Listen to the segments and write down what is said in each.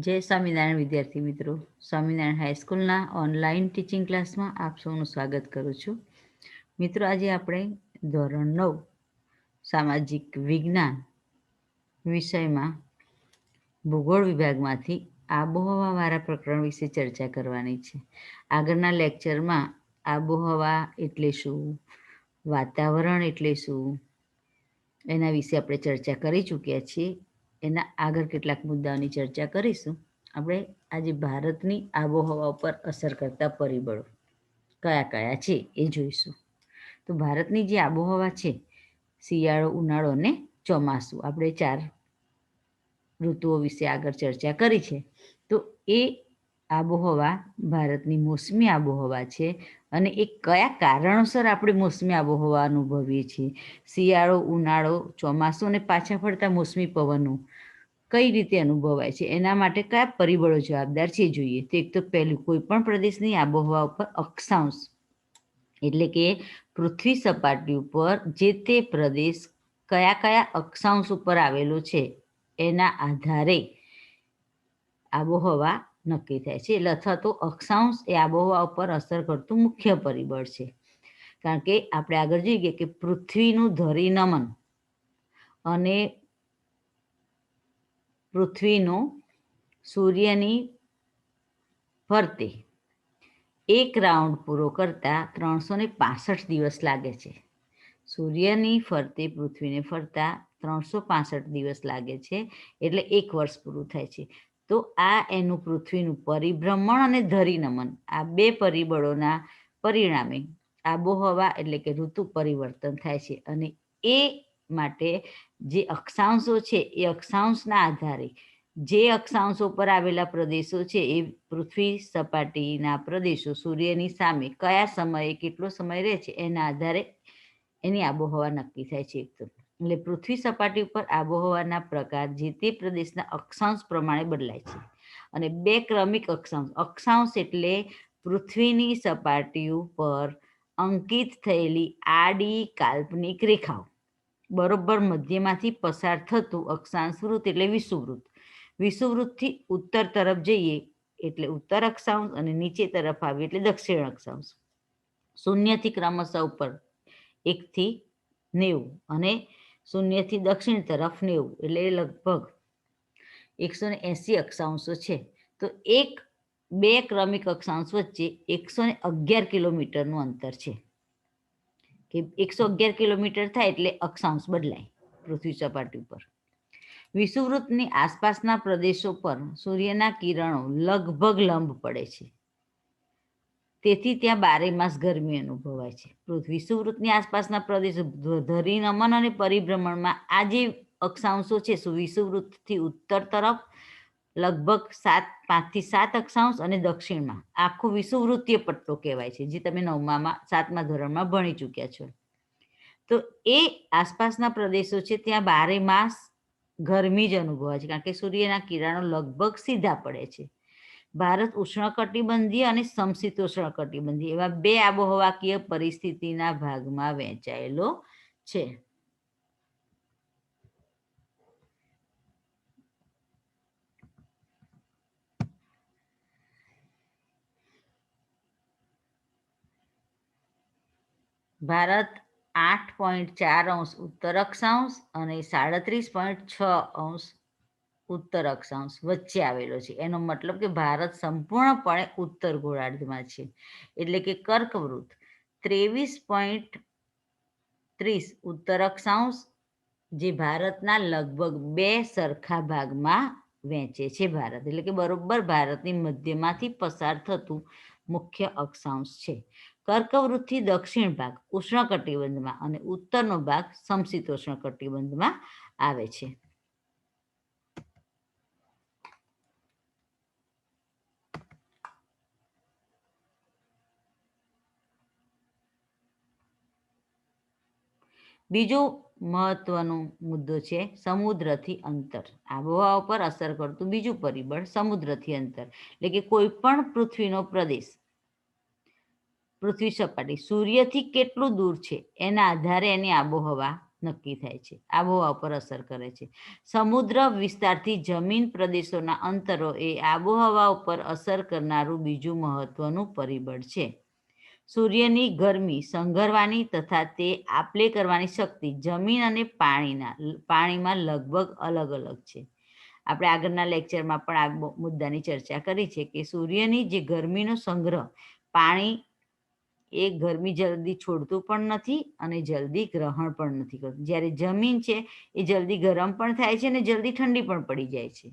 જય સ્વામિનારાયણ, વિદ્યાર્થી મિત્રો. સ્વામિનારાયણ હાઈસ્કૂલના ઓનલાઈન ટીચિંગ ક્લાસમાં આપ સૌનું સ્વાગત કરું છું. મિત્રો, આજે આપણે ધોરણ નવ, સામાજિક વિજ્ઞાન વિષયમાં ભૂગોળ વિભાગમાંથી આબોહવાવાળા પ્રકરણ વિશે ચર્ચા કરવાની છે. આગળના લેક્ચરમાં આબોહવા એટલે શું, વાતાવરણ એટલે શું, એના વિશે આપણે ચર્ચા કરી ચૂક્યા છીએ. એના આગળ કેટલાક મુદ્દાઓની ચર્ચા કરીશું. આપણે આજે ભારતની આબોહવા ઉપર અસર કરતા પરિબળો કયા કયા છે એ જોઈશું. તો ભારતની જે આબોહવા છે, શિયાળો, ઉનાળો અને ચોમાસું, આપણે ચાર ઋતુઓ વિશે આગળ ચર્ચા કરી છે. તો એ આબોહવા ભારતની મોસમી આબોહવા છે અને એ કયા કારણોસર આપણે મોસમી આબોહવા અનુભવીએ છીએ? શિયાળો, ઉનાળો, ચોમાસું અને પાછા ફરતા મોસમી પવનો કઈ રીતે અનુભવાય છે? એના માટે કયા પરિબળો જવાબદાર છે જોઈએ. તો એક તો પહેલું, કોઈ પણ પ્રદેશની આબોહવા ઉપર અક્ષાંશ એટલે કે પૃથ્વી સપાટી ઉપર જે તે પ્રદેશ કયા કયા અક્ષાંશ ઉપર આવેલો છે એના આધારે આબોહવા નક્કી થાય છે. એટલે અથવા તો અક્ષાંશ એ આબોહવા ઉપર અસર કરતું મુખ્ય પરિબળ છે. કારણ કે આપણે આગળ જોઈએ કે પૃથ્વીનું ધરી નમન અને પૃથ્વીનો સૂર્યની ફરતે એક રાઉન્ડ પૂરો કરતા ત્રણસો ને પાસઠ દિવસ લાગે છે. સૂર્યની ફરતે પૃથ્વીને ફરતા ત્રણસો પાસઠ દિવસ લાગે છે. એટલે એક વર્ષ પૂરું થાય છે. તો આ એનું પૃથ્વીનું પરિભ્રમણ અને ધરીનમન, આ બે પરિબળોના પરિણામે આબોહવા એટલે કે ઋતુ પરિવર્તન થાય છે અને એ માટે જે અક્ષાંશો છે, એ અક્ષાંશના આધારે જે અક્ષાંશો પર આવેલા પ્રદેશો છે, એ પૃથ્વી સપાટીના પ્રદેશો સૂર્યની સામે કયા સમયે કેટલો સમય રહે છે, એના આધારે એની આબોહવા નક્કી થાય છે એકદમ એટલે પૃથ્વી સપાટી ઉપર આબોહવાના પ્રકાર જે તે પ્રદેશના અક્ષાંશ પ્રમાણે બદલાય છે. અને બે ક્રમિક અક્ષાંશ અક્ષાંશ એટલે પૃથ્વીની સપાટી ઉપર અંકિત થયેલી આડી કાલ્પનિક રેખાઓ. બરોબર મધ્યમાંથી પસાર થતું અક્ષાંશ વૃત્ત એટલે વિષુવૃત્ત વિષુવૃત્તથી ઉત્તર તરફ જઈએ એટલે ઉત્તર અક્ષાંશ અને નીચે તરફ આવીએ એટલે દક્ષિણ અક્ષાંશ. શૂન્યથી ક્રમશઃ ઉપર એકથી નેવું અને શૂન્યથી દક્ષિણ તરફ નેવું એટલે લગભગ એકસો ને એંસી અક્ષાંશો છે. તો એક, બે ક્રમિક અક્ષાંશ વચ્ચે એકસો ને અગિયાર કિલોમીટરનું અંતર છે. કે એકસો અગિયાર કિલોમીટર થાય એટલે અક્ષાંશ બદલાય પૃથ્વી સપાટી ઉપર. વિષુવવૃત્તની આસપાસના પ્રદેશો પર સૂર્યના કિરણો લગભગ લંબ પડે છે. તેથી ત્યાં બારે માસ ગરમી અનુભવાય છે. વિષુવવૃત્તની આસપાસના પ્રદેશો ધરી નમન અને પરિભ્રમણમાં આ જે અક્ષાંશો છે વિષુવવૃત્તથી ઉત્તર તરફ, લગભગ સાત, પાંચથી સાત અક્ષાંશ અને દક્ષિણમાં. આખો વિષુવવૃત્તીય પટ્ટો કહેવાય છે, જે તમે નવમામાં, સાતમા ધોરણમાં ભણી ચૂક્યા છો. તો એ આસપાસના પ્રદેશો છે, ત્યાં બારે માસ ગરમી જ અનુભવાય છે, કારણ કે સૂર્યના કિરણો લગભગ સીધા પડે છે. ભારત ઉષ્ણકટિબંધીય અને સમશીતોષ્ણ કટિબંધીય એવા બે આબોહવાકીય પરિસ્થિતિના ભાગમાં વહેંચાયેલો છે. ભારત આઠ પોઈન્ટ ચાર અંશ ઉત્તર અક્ષાંશ અને સાડત્રીસ પોઈન્ટ છ અંશ ઉત્તર અક્ષાંશ વચ્ચે આવેલો છે. એનો મતલબ કે ભારત સંપૂર્ણપણે ઉત્તર ગોળાર્ધમાં છે. એટલે કે કર્કવૃત. ત્રેવીસ પોઈન્ટ ત્રીસ ઉત્તર અક્ષાંશ જે ભારતના લગભગ બે સરખા ભાગમાં વહેંચે છે ભારત. એટલે કે બરોબર ભારતની મધ્યમાંથી પસાર થતું મુખ્ય અક્ષાંશ છે. કર્કવૃતથી દક્ષિણ ભાગ ઉષ્ણકટિબંધમાં અને ઉત્તરનો ભાગ સમશીતોષ્ણ કટિબંધમાં આવે છે. બીજો મહત્વનો મુદ્દો છે સમુદ્રથી અંતર. આબોહવા ઉપર અસર કરતું બીજું પરિબળ સમુદ્રથી અંતર. એટલે કે કોઈ પણ પૃથ્વીનો પ્રદેશ, પૃથ્વી સપાટી સૂર્યથી કેટલું દૂર છે એના આધારે એની આબોહવા નક્કી થાય છે. આબોહવા ઉપર અસર કરે છે. સમુદ્ર વિસ્તારથી જમીન પ્રદેશોના અંતરો એ આબોહવા ઉપર અસર કરનારું બીજું મહત્વનું પરિબળ છે. સૂર્યની ગરમી સંઘરવાની તથા તે આપલે કરવાની શક્તિ જમીન અને પાણીના, પાણીમાં લગભગ અલગ અલગ છે. આપણે આગળના લેક્ચરમાં પણ આ મુદ્દાની ચર્ચા કરી છે કે સૂર્યની જે ગરમીનો સંગ્રહ, પાણી એ ગરમી જલ્દી છોડતું પણ નથી અને જલ્દી ગ્રહણ પણ નથી કરતું. જ્યારે જમીન છે એ જલ્દી ગરમ પણ થાય છે અને જલ્દી ઠંડી પણ પડી જાય છે.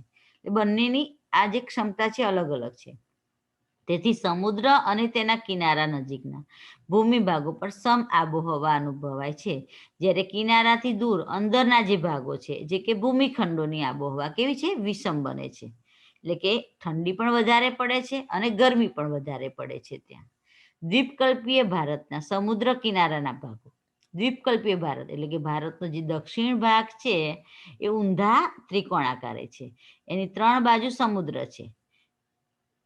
એ બંનેની આ જે ક્ષમતા છે અલગ અલગ છે. તેથી સમુદ્ર અને તેના કિનારા નજીકના ભૂમિ ભાગો પર સમ આબોહવા અનુભવાય છે. જ્યારે કિનારાથી દૂર અંદરના જે ભાગો છે, જે કે ભૂમિખંડોની આબોહવા કેવી છે? વિષમ બને છે. એટલે કે ઠંડી પણ વધારે પડે છે અને ગરમી પણ વધારે પડે છે ત્યાં. દ્વીપકલ્પીય ભારતના સમુદ્ર કિનારાના ભાગો. દ્વીપકલ્પીય ભારત એટલે કે ભારતનો જે દક્ષિણ ભાગ છે, એ ઊંધા ત્રિકોણાકારે છે. એની ત્રણ બાજુ સમુદ્ર છે.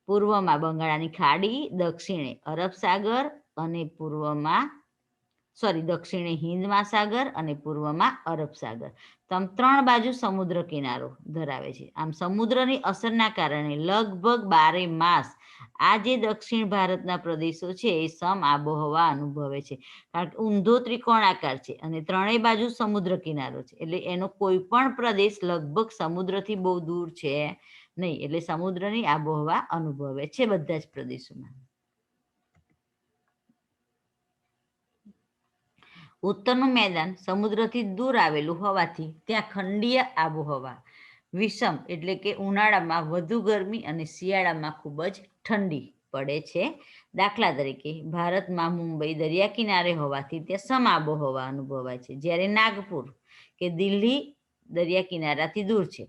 પૂર્વમાં બંગાળાની ખાડી, દક્ષિણે અરબ સાગર અને પૂર્વમાં સોરી દક્ષિણે હિન્દ મહાસાગર અને પૂર્વમાં અરબ સાગર. તમ ત્રણ બાજુ સમુદ્ર કિનારો ધરાવે છે. આમ સમુદ્રની અસરના કારણે લગભગ બારે માસ આ જે દક્ષિણ ભારતના પ્રદેશો છે એ સમ આબોહવા અનુભવે છે. કારણ કે ઊંધો ત્રિકોણાકાર છે અને ત્રણેય બાજુ સમુદ્ર કિનારો છે. એટલે એનો કોઈ પણ પ્રદેશ લગભગ સમુદ્રથી બહુ દૂર છે. નહીં, એટલે સમુદ્રની આબોહવા અનુભવે છે બધા જ પ્રદેશોમાં. ઉત્તરનું મેદાન સમુદ્રથી દૂર આવેલું હોવાથી ત્યાં ખંડીય આબોહવા, વિષમ એટલે કે ઉનાળામાં વધુ ગરમી અને શિયાળામાં ખૂબ જ ઠંડી પડે છે. દાખલા તરીકે, ભારતમાં મુંબઈ દરિયા કિનારે હોવાથી ત્યાં સમ આબોહવા અનુભવાય છે. જ્યારે નાગપુર કે દિલ્હી દરિયા કિનારાથી દૂર છે.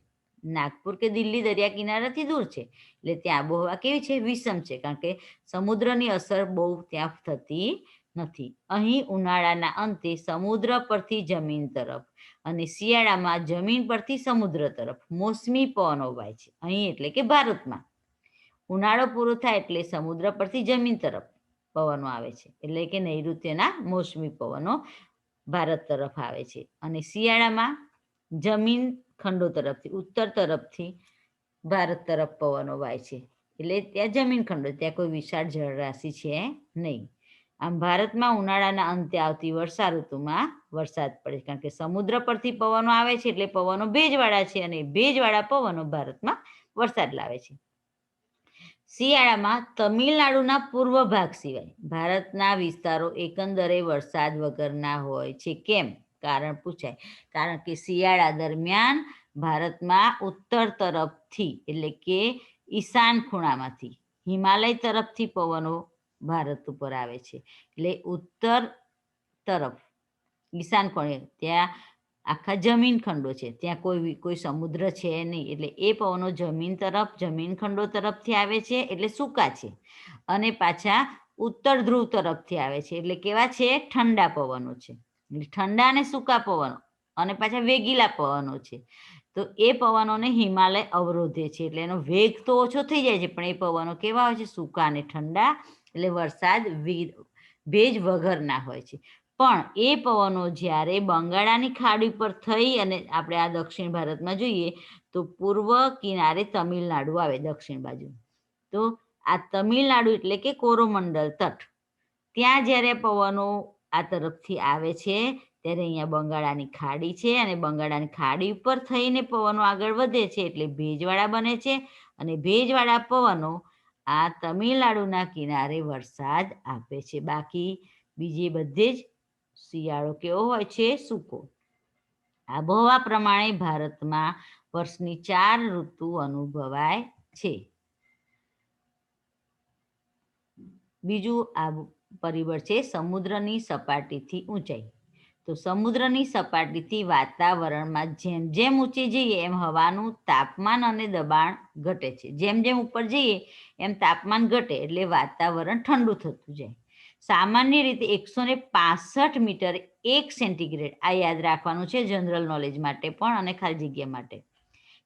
નાગપુર કે દિલ્હી દરિયા કિનારાથી દૂર છે. એટલે ત્યાં આબોહવા કેવી છે? વિષમ છે, કારણ કે સમુદ્રની અસર બહુ ત્યાં થતી નથી. અહીં ઉનાળાના અંતે સમુદ્ર પરથી જમીન તરફ અને શિયાળામાં જમીન પરથી સમુદ્ર તરફ મોસમી પવનો વાય છે. અહીં એટલે કે ભારતમાં. ઉનાળો પૂરો થાય એટલે સમુદ્ર પરથી જમીન તરફ પવનો આવે છે. એટલે કે નૈઋત્યના મોસમી પવનો ભારત તરફ આવે છે. અને શિયાળામાં જમીન ખંડો તરફથી, ઉત્તર તરફથી ભારત તરફ પવનો વાય છે. એટલે ત્યાં જમીન ખંડો, ત્યાં કોઈ વિશાળ જળરાશિ છે નહીં. આમ ભારતમાં ઉનાળાના અંતે આવતી વર્ષા ઋતુમાં વરસાદ પડે છે. કારણ કે સમુદ્ર પરથી પવનો આવે છે એટલે પવનો ભેજવાળા છે અને ભેજવાળા પવનો ભારતમાં વરસાદ લાવે છે. શિયાળામાં તમિલનાડુના પૂર્વ ભાગ સિવાય ભારતના વિસ્તારો એકંદરે વરસાદ વગરના હોય છે. કેમ? કારણ પૂછાય. કારણ કે શિયાળા દરમિયાન ભારતમાં ઉત્તર તરફથી એટલે કે ઈશાન ખૂણામાંથી હિમાલય તરફથી પવનો ભારત ઉપર આવે છે. એટલે ઉત્તર તરફ ઈશાન ખૂણે ત્યાં આખા જમીન ખંડો છે. ત્યાં કોઈ કોઈ સમુદ્ર છે નહીં. એટલે એ પવનો જમીન તરફ, જમીન ખંડો તરફથી આવે છે એટલે સૂકા છે. અને પાછા ઉત્તર ધ્રુવ તરફથી આવે છે. એટલે કેવા છે? ઠંડા પવનો છે. ઠંડા અને સૂકા પવનો અને પાછા વેગીલા પવનો છે. તો એ પવનોને હિમાલય અવરોધે છે એટલે એનો વેગ તો ઓછો થઈ જાય છે, પણ એ પવનો કેવા હોય છે? સૂકા અને ઠંડા એટલે વરસાદ ભેજ વગરના હોય છે. પણ એ પવનો જ્યારે બંગાળાની ખાડી પર થઈ અને આપણે આ દક્ષિણ ભારતમાં જોઈએ, તો પૂર્વ કિનારે તમિલનાડુ આવે દક્ષિણ બાજુ. તો આ તમિલનાડુ એટલે કે કોરોમંડલ તટ. ત્યાં જ્યારે પવનો આ તરફથી આવે છે. ત્યારે અહીંયા બંગાળાની ખાડી છે અને બંગાળાની ખાડી ઉપર થઈને પવનો આગળ વધે છે એટલે ભેજવાળા બને છે અને ભેજવાળા પવનો આ તમિલનાડુના કિનારે વરસાદ આપે છે. બાકી બીજે બધે જ શિયાળો કેવો હોય છે સૂકો આબોહવા પ્રમાણે ભારતમાં વર્ષની ચાર ઋતુ અનુભવાય છે. બીજું આ પરિબળ છે સમુદ્રની સપાટીથી ઊંચાઈ. તો સમુદ્રની સપાટીથી વાતાવરણમાં જેમ જેમ ઊંચે જઈએ, એમ હવાનું તાપમાન અને દબાણ ઘટે છે. જેમ જેમ ઉપર જઈએ, એમ તાપમાન ઘટે એટલે વાતાવરણ ઠંડુ થતું જાય. સામાન્ય રીતે એકસો ને પાસઠ મીટર એક સેન્ટીગ્રેડ આ યાદ રાખવાનું છે જનરલ નોલેજ માટે પણ અને ખાલી જગ્યા માટે.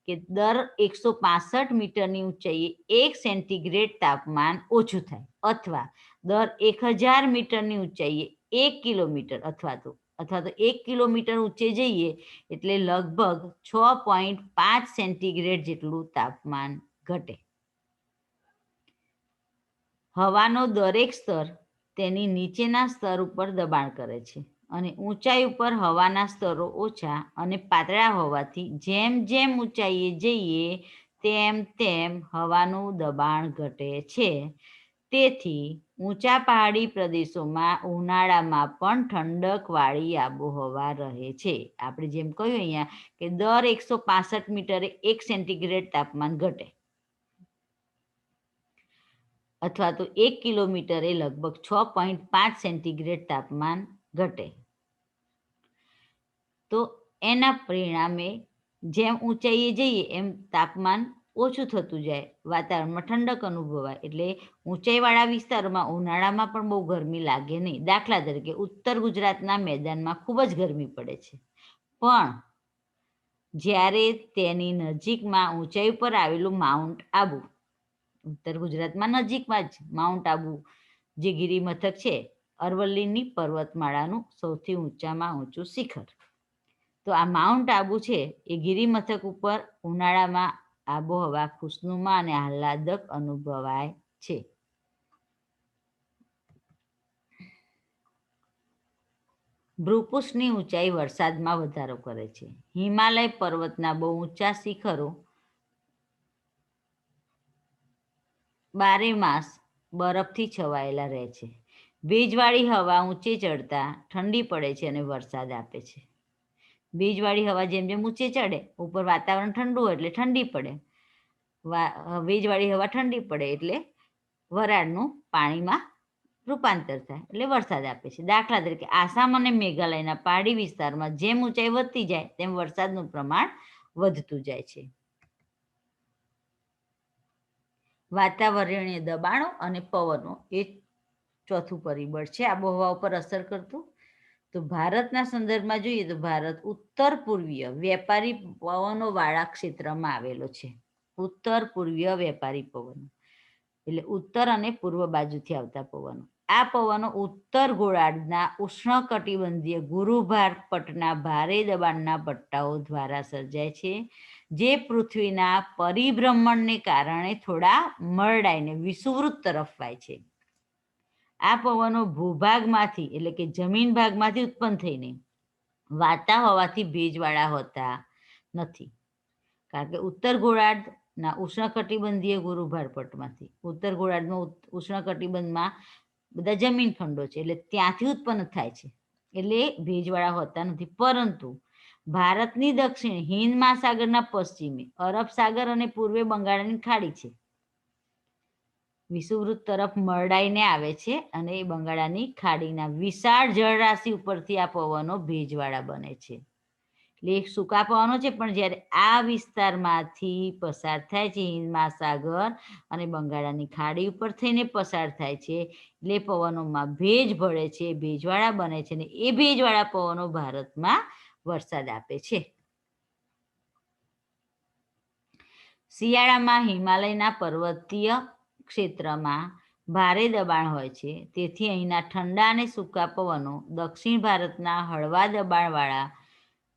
કે દર એકસો પાસઠ મીટરની ઊંચાઈએ એક સેન્ટીગ્રેડ તાપમાન ઓછું થાય અથવા દર એક હજાર મીટરની ઊંચાઈએ એક કિલોમીટર અથવા તો અથવા તો એક કિલોમીટર ઊંચે જઈએ એટલે લગભગ છ પોઈન્ટ પાંચ સેન્ટીગ્રેડ જેટલું તાપમાન ઘટે. હવાનો દરેક સ્તર તેની નીચેના સ્તર ઉપર દબાણ કરે છે. અને ઊંચાઈ ઉપર હવાના સ્તરો ઓછા અને પાતળા હોવાથી જેમ જેમ ઊંચાઈએ જઈએ, તેમ તેમ હવાનું દબાણ ઘટે છે. તેથી ઊંચા પહાડી પ્રદેશોમાં ઉનાળામાં પણ ઠંડકવાળી આબોહવા રહે છે. આપણે જેમ કહ્યું અહીંયા કે દર એકસો પાસઠ મીટરે એક સેન્ટીગ્રેડ તાપમાન ઘટે. અથવા તો એક કિલોમીટરે લગભગ છ પોઈન્ટ પાંચ સેન્ટીગ્રેડ તાપમાન ઘટે. તો એના પરિણામે જેમ ઊંચાઈએ જઈએ, એમ તાપમાન ઓછું થતું જાય. વાતાવરણમાં ઠંડક અનુભવાય. એટલે ઊંચાઈવાળા વિસ્તારોમાં ઉનાળામાં પણ બહુ ગરમી લાગે નહીં. દાખલા તરીકે ઉત્તર ગુજરાતના મેદાનમાં ખૂબ જ ગરમી પડે છે. પણ જ્યારે તેની નજીકમાં ઊંચાઈ પર આવેલું માઉન્ટ આબુ, ઉત્તર ગુજરાતમાં નજીકમાં જ માઉન્ટ આબુ જે ગિરિમથક છે, અરવલ્લીની પર્વતમાળાનું સૌથી ઊંચામાં ઊંચું શિખર. તો આ માઉન્ટ આબુ છે, એ ગિરિમથક ઉપર ઉનાળામાં આબોહવા ખુશનુમા અને આહલાદક અનુભવાય છે. ભ્રુપુષ્ઠની ઊંચાઈ વરસાદમાં વધારો કરે છે. હિમાલય પર્વતના બહુ ઊંચા શિખરો બારે માસ બરફથી છવાયેલા રહે છે. ભેજવાળી હવા ઊંચે ચડતા ઠંડી પડે છે અને વરસાદ આપે છે. ભેજવાળી હવા જેમ જેમ ઊંચે ચડે, ઉપર વાતાવરણ ઠંડુ હોય એટલે ઠંડી પડે. ભેજવાળી હવા ઠંડી પડે એટલે વરાળનું પાણીમાં રૂપાંતર થાય એટલે વરસાદ આપે છે. દાખલા તરીકે આસામ અને મેઘાલયના પહાડી વિસ્તારમાં જેમ ઊંચાઈ વધતી જાય તેમ વરસાદનું પ્રમાણ વધતું જાય છે. વાતાવરણીય દબાણો અને પવનો એ ચોથું પરિબળ છે. આબોહવા ઉપર અસર કરતું તો ભારતના સંદર્ભમાં જોઈએ તો ભારત ઉત્તર પૂર્વીય વેપારી પવનો વાળા ક્ષેત્રમાં આવેલો છે. ઉત્તર પૂર્વીય વેપારી પવનો. એટલે ઉત્તર અને પૂર્વ બાજુથી આવતા પવનો. આ પવનો ઉત્તર ગોળાર્ધના ઉષ્ણકટિબંધીય ગુરુભાર પટના ભારે દબાણના પટ્ટાઓ દ્વારા સર્જાય છે, જે પૃથ્વીના પરિભ્રમણને કારણે થોડા મરડાઈને વિષુવૃત તરફ વાય છે. આ પવનો ભૂભાગમાંથી એટલે કે જમીન ભાગમાંથી ઉત્પન્ન થઈને વાતા હોવાથી ભેજવાળા હોતા નથી. કારણ કે ઉત્તર ગોળાર્ધના ઉષ્ણકટિબંધીય ગુરુભાર પટમાંથી ઉત્તર ગોળાર્ધમાં ઉષ્ણકટિબંધમાં બધા જમીન ખંડો છે એટલે ત્યાંથી ઉત્પન્ન થાય છે. એટલે ભેજવાળા હોતા નથી. પરંતુ ભારતની દક્ષિણ હિન્દ મહાસાગરના પશ્ચિમે, અરબ સાગર અને પૂર્વે બંગાળની ખાડી છે. વિષુવૃત્ત તરફ મરડાઈને આવે છે અને એ બંગાળાની ખાડીના વિશાળ જળરાશિ ઉપરથી આ પવનો ભેજવાળા બને છે. એટલે એક સૂકા પવનો છે, પણ જ્યારે આ વિસ્તારમાંથી પસાર થાય છે હિન્દ મહાસાગર અને બંગાળાની ખાડી ઉપર થઈને પસાર થાય છે, એટલે પવનોમાં ભેજ ભળે છે, ભેજવાળા બને છે ને એ ભેજવાળા પવનો ભારતમાં વરસાદ આપે છે. શિયાળામાં હિમાલયના પર્વતીય ક્ષેત્રમાં ભારે દબાણ હોય છે. તેથી અહીંના ઠંડા અને સૂકા પવનો દક્ષિણ ભારતના હળવા દબાણવાળા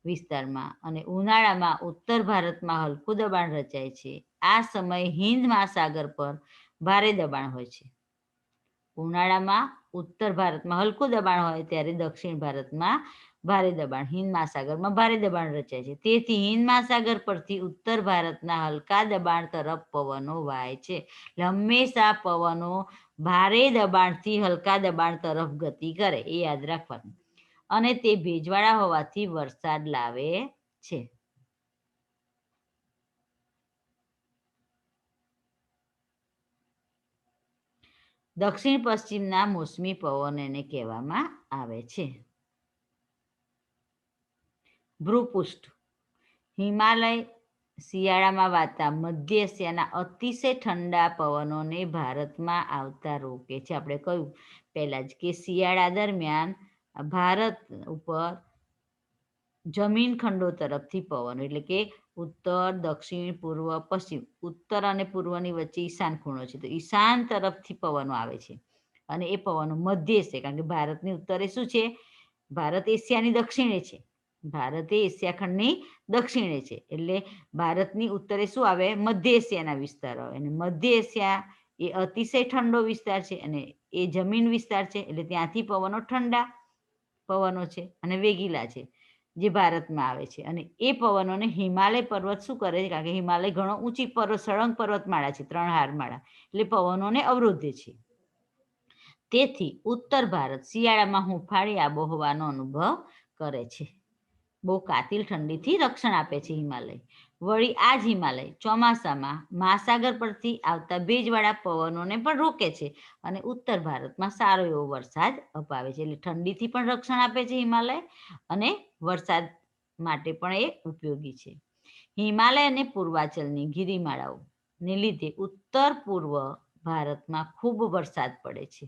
વિસ્તારમાં અને ઉનાળામાં ઉત્તર ભારતમાં હલકું દબાણ રચાય છે. આ સમયે હિન્દ મહાસાગર પર ભારે દબાણ હોય છે. ઉનાળામાં ઉત્તર ભારતમાં હલકું દબાણ હોય ત્યારે દક્ષિણ ભારતમાં ભારે દબાણ હિન્દ મહાસાગરમાં ભારે દબાણ રચાય છે. તેથી હિન્દ મહાસાગર પરથી ઉત્તર ભારતના હલકા દબાણ તરફ પવનો વાય છે. હંમેશા પવનો ભારે દબાણથી હલકા દબાણ તરફ ગતિ કરે, એ યાદ રાખવાનું. અને તે ભેજવાળા હોવાથી વરસાદ લાવે છે. દક્ષિણ પશ્ચિમના મોસમી પવન એને કહેવામાં આવે છે. ભ્રુપુષ્ઠ. હિમાલય શિયાળામાં વાતા મધ્ય એશિયાના અતિશય ઠંડા પવનોને ભારતમાં આવતા રોકે છે. આપણે કહ્યું પહેલાં જ કે શિયાળા દરમિયાન ભારત ઉપર જમીન ખંડો તરફથી પવનો, એટલે કે ઉત્તર, દક્ષિણ, પૂર્વ, પશ્ચિમ, ઉત્તર અને પૂર્વની વચ્ચે ઈશાન ખૂણો છે. તો ઈશાન તરફથી પવનો આવે છે અને એ પવનો મધ્ય છે કારણ કે ભારતની ઉત્તરે શું છે? ભારત એશિયાની દક્ષિણે છે. ભારત એ એશિયા ખંડની દક્ષિણે છે. એટલે ભારતની ઉત્તરે શું આવે? મધ્ય એશિયાના વિસ્તારો આવે. અને મધ્ય એશિયા એ અતિશય ઠંડો વિસ્તાર છે અને એ જમીન વિસ્તાર છે. એટલે ત્યાંથી પવનો ઠંડા પવનો છે અને વેગીલા છે જે ભારતમાં આવે છે. અને એ પવનોને હિમાલય પર્વત શું કરે છે? કારણ કે હિમાલય ઘણો ઊંચી પર્વત, સળંગ પર્વતમાળા છે, ત્રણ હારમાળા. એટલે પવનોને અવરોધે છે. તેથી ઉત્તર ભારત શિયાળામાં હુંફાળી આબોહવાનો અનુભવ કરે છે. બહુ કાતિલ ઠંડીથી રક્ષણ આપે છે હિમાલય. વળી આ જ હિમાલય ચોમાસામાં મહાસાગર પરથી આવતા ભેજવાળા પવનોને પણ રોકે છે અને ઉત્તર ભારતમાં સારો એવો વરસાદ અપાવે છે. એટલે ઠંડીથી પણ રક્ષણ આપે છે હિમાલય અને વરસાદ માટે પણ એ ઉપયોગી છે. હિમાલય અને પૂર્વાચલની ગિરિમાળાઓને લીધે ઉત્તર પૂર્વ ભારતમાં ખૂબ વરસાદ પડે છે.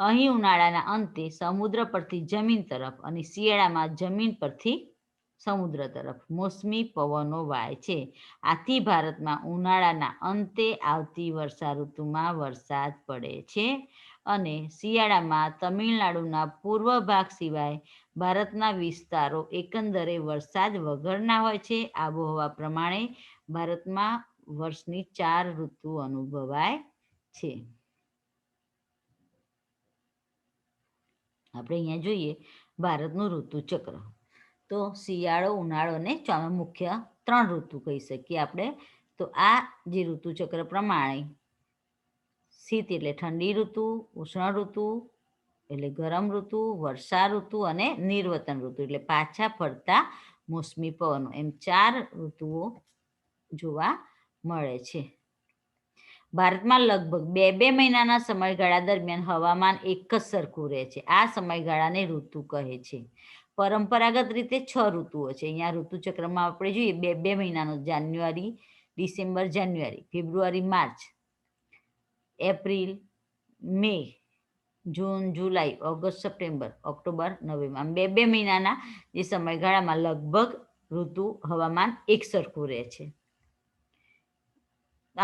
અહીં ઉનાળાના અંતે સમુદ્ર પરથી જમીન તરફ અને શિયાળામાં જમીન પરથી સમુદ્ર તરફ. મોસમી પવનો વાય છે. આથી ભારતમાં ઉનાળાના અંતે આવતી વર્ષા ઋતુમાં વરસાદ પડે છે અને શિયાળામાં તમિલનાડુના પૂર્વ ભાગ સિવાય ભારતના વિસ્તારો એકંદરે વરસાદ વગરના હોય છે. આબોહવા પ્રમાણે ભારતમાં વર્ષની ચાર ઋતુ અનુભવાય છે. આપણે અહીંયા જોઈએ, ભારતનું ઋતુચક્ર. તો શિયાળો, ઉનાળો અને ચોમા મુખ્ય ત્રણ ઋતુ કહી શકીએ આપણે. તો આ જે ઋતુચક્ર પ્રમાણે શીત એટલે ઠંડી ઋતુ, ઉષ્ણ ઋતુ એટલે ગરમ ઋતુ, વર્ષા ઋતુ અને નિર્વતન ઋતુ એટલે પાછા ફરતા મોસમી પવનો. એમ ચાર ઋતુઓ જોવા મળે છે. ભારતમાં લગભગ બે બે મહિનાના સમયગાળા દરમિયાન હવામાન એક જ સરખું રહે છે. આ સમયગાળાને ઋતુ કહે છે. પરંપરાગત રીતે છ ઋતુઓ છે. અહીંયા ઋતુચક્રમાં આપણે જોઈએ, બે બે મહિનાનો જાન્યુઆરી, ડિસેમ્બર, જાન્યુઆરી, ફેબ્રુઆરી, માર્ચ, એપ્રિલ, મે, જૂન, જુલાઈ, ઓગસ્ટ, સપ્ટેમ્બર, ઓક્ટોબર, નવેમ્બર. આમ બે બે મહિનાના જે સમયગાળામાં લગભગ ઋતુ હવામાન એક સરખું રહે છે.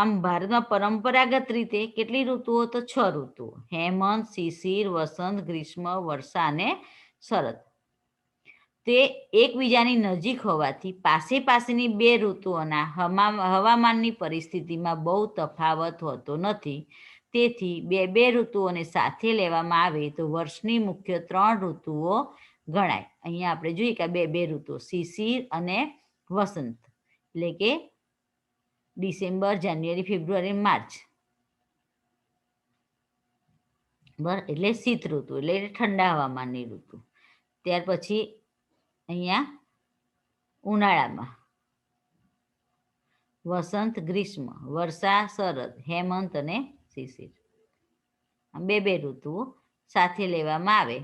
આમ ભારતમાં પરંપરાગત રીતે કેટલી ઋતુઓ તો છ ઋતુઓ, હેમંત, શિશિર, વસંત, ગ્રીષ્મ, વર્ષા અને શરદ. તે એકબીજાની નજીક હોવાથી પાસે પાસેની બે ઋતુઓના હવામાનની પરિસ્થિતિમાં બહુ તફાવત હોતો નથી. તેથી બે બે ઋતુઓને સાથે લેવામાં આવે તો વર્ષની મુખ્ય ત્રણ ઋતુઓ ગણાય. અહીંયા આપણે જોઈએ કે બે બે ઋતુઓ, શિશિર અને વસંત. એટલે કે ડિસેમ્બર, જાન્યુઆરી, ફેબ્રુઆરી, માર્ચ. બરાબર એટલે શીત ઋતુ, એટલે ઠંડા હવામાનની ઋતુ. ત્યાર પછી અહીંયા ઉનાળામાં. વસંત, ગ્રીષ્મ, વર્ષા, શરદ, હેમંત અને શિશિર. બે બે ઋતુઓ સાથે લેવામાં આવે.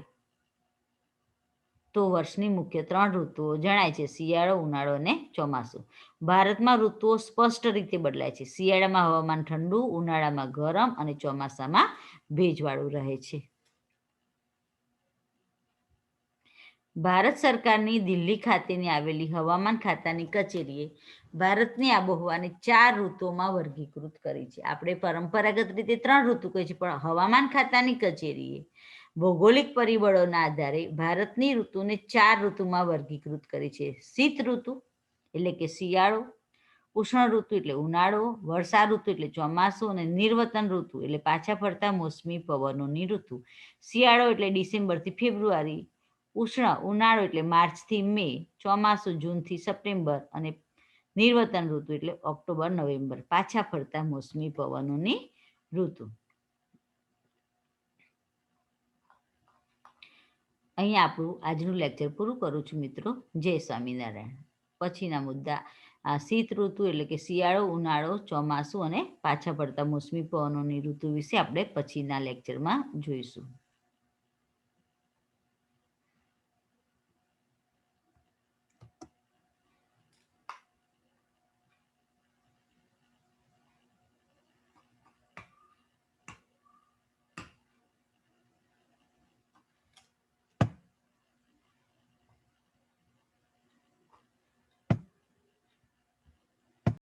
તો વર્ષની મુખ્ય ત્રણ ઋતુઓ જણાય છે. શિયાળો, ઉનાળો અને ચોમાસું. ભારતમાં ઋતુઓ સ્પષ્ટ રીતે બદલાય છે. શિયાળામાં હવામાન ઠંડુ, ઉનાળામાં ગરમ અને ચોમાસામાં ભેજવાળું રહે છે. ભારત સરકારની દિલ્હી ખાતેની આવેલી હવામાન ખાતાની કચેરીએ ભારતની આબોહવાને ચાર ઋતુઓમાં વર્ગીકૃત કરી છે. આપણે પરંપરાગત રીતે ત્રણ ઋતુ કહી છે, પણ હવામાન ખાતાની કચેરીએ ભૌગોલિક પરિબળોના આધારે ભારતની ઋતુને ચાર ઋતુમાં વર્ગીકૃત કરી છે. શીત ઋતુ એટલે કે શિયાળો, ઉષ્ણ ઋતુ એટલે ઉનાળો વર્ષા ઋતુ એટલે ચોમાસું અને નિર્વતન ઋતુ એટલે પાછા ફરતા મોસમી પવનોની ઋતુ. શિયાળો એટલે ડિસેમ્બરથી ફેબ્રુઆરી, ઉષ્ણ, ઉનાળો એટલે માર્ચથી મે, ચોમાસું જૂનથી સપ્ટેમ્બર અને નિર્વતન ઋતુ એટલે ઓક્ટોબર, નવેમ્બર. પાછા ફરતા મોસમી પવનોની ઋતુ. અહીંયા આપણું આજનું લેક્ચર પૂરું કરું છું મિત્રો. જય સ્વામિનારાયણ. પછીના મુદ્દા. શીત ઋતુ એટલે કે શિયાળો, ઉનાળો, ચોમાસું અને પાછા પડતા મોસમી પવનોની ઋતુ વિશે આપણે પછીના લેક્ચરમાં જોઈશું.